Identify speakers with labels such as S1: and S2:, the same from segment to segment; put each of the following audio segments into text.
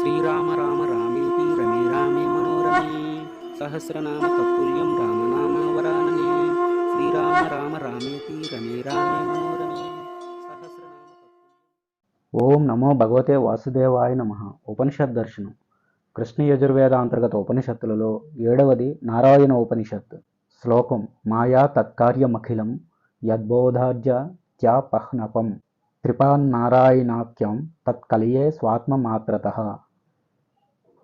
S1: శ్రీరామ రామ రామేతి రమే రామే మనోరమే సహస్రనామ తత్తుల్యం రామనామ వరాననే శ్రీరామ రామ రామేతి రమే రామే మనోరమే
S2: ఓం నమో భగవతే వాసుదేవాయ నమ ఉపనిషత్ దర్శనం కృష్ణ యజుర్వేద అంతర్గత ఉపనిషత్తులలో ఏడవది నారాయణ ఉపనిషత్ శ్లోకం మాయా తత్కార్యమఖిలం యద్బోధార్య త్యాపహ్నపం త్రిపాన్నారాయణాఖ్యం తత్కలియే స్వాత్మమాత్రత।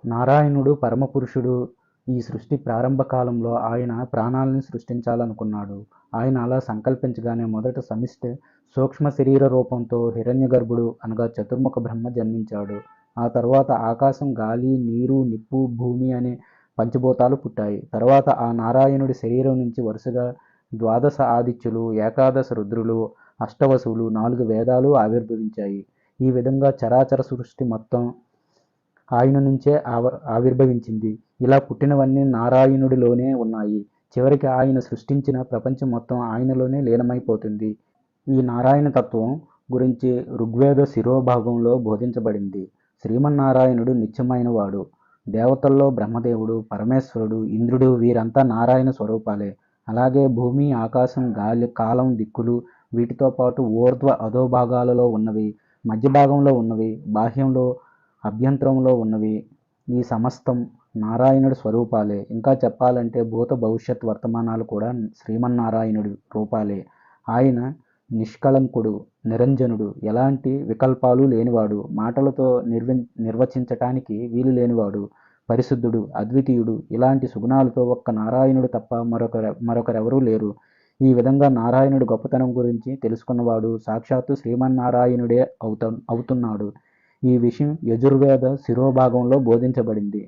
S2: నారాయణుడు పరమపురుషుడు ఈ సృష్టి ప్రారంభ కాలంలో ఆయన ప్రాణాలను సృష్టించాలనుకున్నాడు. ఆయన అలా సంకల్పించగానే మొదట సమిష్టి సూక్ష్మ శరీర రూపంతో హిరణ్యగర్భుడు అనగా చతుర్ముఖ బ్రహ్మ జన్మించాడు. ఆ తర్వాత ఆకాశం గాలి నీరు నిప్పు భూమి అనే పంచభూతాలు పుట్టాయి. తర్వాత ఆ నారాయణుడి శరీరం నుంచి వరుసగా ద్వాదశ ఆదిత్యులు ఏకాదశ రుద్రులు అష్టవసులు నాలుగు వేదాలు ఆవిర్భవించాయి. ఈ విధంగా చరాచర సృష్టి మొత్తం ఆయన నుంచే ఆవ ఆవిర్భవించింది. ఇలా పుట్టినవన్నీ నారాయణుడిలోనే ఉన్నాయి. చివరికి ఆయన సృష్టించిన ప్రపంచం మొత్తం ఆయనలోనే లీనమైపోతుంది. ఈ నారాయణ తత్వం గురించి ఋగ్వేద శిరోభాగంలో బోధించబడింది. శ్రీమన్నారాయణుడు నిత్యమైనవాడు. దేవతల్లో బ్రహ్మదేవుడు పరమేశ్వరుడు ఇంద్రుడు వీరంతా నారాయణ స్వరూపాలే. అలాగే భూమి ఆకాశం గాలి కాలం దిక్కులు వీటితో పాటు ఊర్ధ్వ అధోభాగాలలో ఉన్నవి మధ్య భాగంలో ఉన్నవి బాహ్యంలో అభ్యంతరంలో ఉన్నవి. ఈ సమస్తం నారాయణుడి స్వరూపాలే. ఇంకా చెప్పాలంటే భూత భవిష్యత్ వర్తమానాలు కూడా శ్రీమన్నారాయణుడి రూపాలే. ఆయన నిష్కళంకుడు నిరంజనుడు. ఎలాంటి వికల్పాలు లేనివాడు. మాటలతో నిర్వి నిర్వచించటానికి వీలు లేనివాడు. పరిశుద్ధుడు అద్వితీయుడు. ఇలాంటి సుగుణాలతో ఒక్క నారాయణుడు తప్ప మరొకరు మరొకరెవరూ లేరు. ఈ విధంగా నారాయణుడు గొప్పతనం గురించి తెలుసుకున్నవాడు సాక్షాత్తు శ్రీమన్నారాయణుడే అవుత అవుతున్నాడు. ఈ విషయం యజుర్వేద శిరోభాగంలో బోధించబడింది.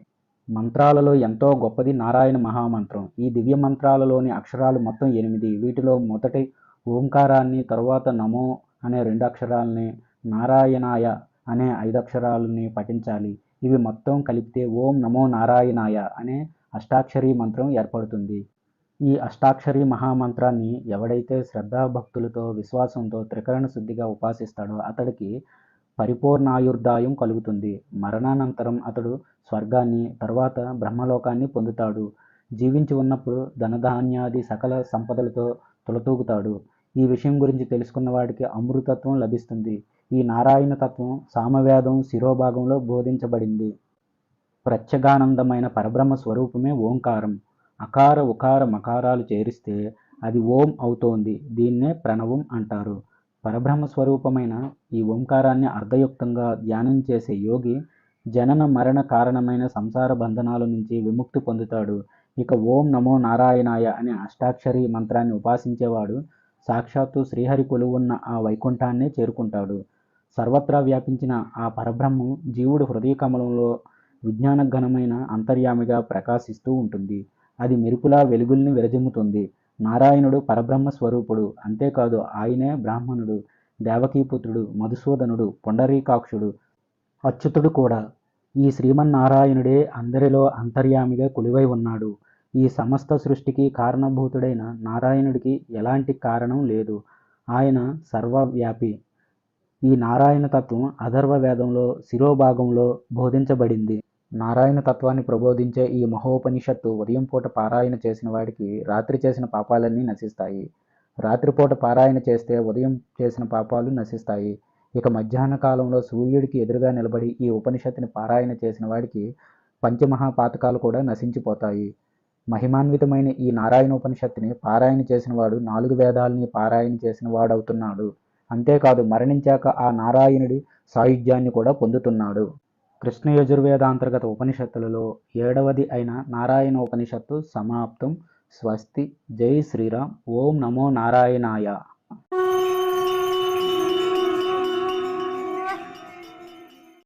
S2: మంత్రాలలో ఎంతో గొప్పది నారాయణ మహామంత్రం. ఈ దివ్య మంత్రాలలోని అక్షరాలు మొత్తం ఎనిమిది. వీటిలో మొదటి ఓంకారాన్ని తరువాత నమో అనే రెండు అక్షరాలని నారాయణాయ అనే ఐదు అక్షరాలని పఠించాలి. ఇవి మొత్తం కలిపితే ఓం నమో నారాయణాయ అనే అష్టాక్షరీ మంత్రం ఏర్పడుతుంది. ఈ అష్టాక్షరీ మహామంత్రాన్ని ఎవడైతే శ్రద్ధాభక్తులతో విశ్వాసంతో త్రికరణ శుద్ధిగా ఉపాసిస్తాడో అతడికి పరిపూర్ణాయుర్దాయం కలుగుతుంది. మరణానంతరం అతడు స్వర్గాన్ని తర్వాత బ్రహ్మలోకాన్ని పొందుతాడు. జీవించి ఉన్నప్పుడు ధనధాన్యాది సకల సంపదలతో తులతూగుతాడు. ఈ విషయం గురించి తెలుసుకున్న వాడికి అమృతత్వం లభిస్తుంది. ఈ నారాయణ తత్వం సామవేదం శిరోభాగంలో బోధించబడింది. ప్రత్యగానందమైన పరబ్రహ్మ స్వరూపమే ఓంకారం. అకార ఉకార మకారాలు చేరిస్తే అది ఓం అవుతోంది. దీన్నే ప్రణవం అంటారు. పరబ్రహ్మ స్వరూపమైన ఈ ఓంకారాన్ని అర్ధయుక్తంగా ధ్యానం చేసే యోగి జనన మరణ కారణమైన సంసార బంధనాల నుంచి విముక్తి పొందుతాడు. ఇక ఓం నమో నారాయణాయ అనే అష్టాక్షరి మంత్రాన్ని ఉపాసించేవాడు సాక్షాత్తు శ్రీహరి కొలువున్న ఆ వైకుంఠాన్నే చేరుకుంటాడు. సర్వత్రా వ్యాపించిన ఆ పరబ్రహ్మం జీవుడు హృదయ కమలంలో విజ్ఞానఘనమైన అంతర్యామిగా ప్రకాశిస్తూ ఉంటుంది. అది మెరుపులా వెలుగుల్ని విరజిమ్ముతుంది. నారాయణుడు పరబ్రహ్మ స్వరూపుడు. అంతేకాదు ఆయనే బ్రాహ్మణుడు దేవకీపుత్రుడు మధుసూదనుడు పొండరీకాక్షుడు అచ్యుతుడు కూడా. ఈ శ్రీమన్నారాయణుడే అందరిలో అంతర్యామిగా కొలువై ఉన్నాడు. ఈ సమస్త సృష్టికి కారణభూతుడైన నారాయణుడికి ఎలాంటి కారణం లేదు. ఆయన సర్వవ్యాపి. ఈ నారాయణ తత్వం అధర్వ వేదంలో శిరోభాగంలో బోధించబడింది. నారాయణ తత్వాన్ని ప్రబోధించే ఈ మహోపనిషత్తు ఉదయం పూట పారాయణ చేసిన వాడికి రాత్రి చేసిన పాపాలన్నీ నశిస్తాయి. రాత్రిపూట పారాయణ చేస్తే ఉదయం చేసిన పాపాలు నశిస్తాయి. ఇక మధ్యాహ్న కాలంలో సూర్యుడికి ఎదురుగా నిలబడి ఈ ఉపనిషత్తుని పారాయణ చేసిన వాడికి పంచమహాపాతకాలు కూడా నశించిపోతాయి. మహిమాన్వితమైన ఈ నారాయణ ఉపనిషత్తుని పారాయణ చేసిన వాడు నాలుగు వేదాలని పారాయణ చేసిన వాడవుతున్నాడు. అంతేకాదు మరణించాక ఆ నారాయణుడి సాయుధ్యాన్ని కూడా పొందుతున్నాడు. కృష్ణ యజుర్వేదాంతర్గత ఉపనిషత్తులలో ఏడవది అయిన నారాయణ ఉపనిషత్తు సమాప్తం. స్వస్తి. జై శ్రీరామ్. ఓం నమో నారాయణాయ.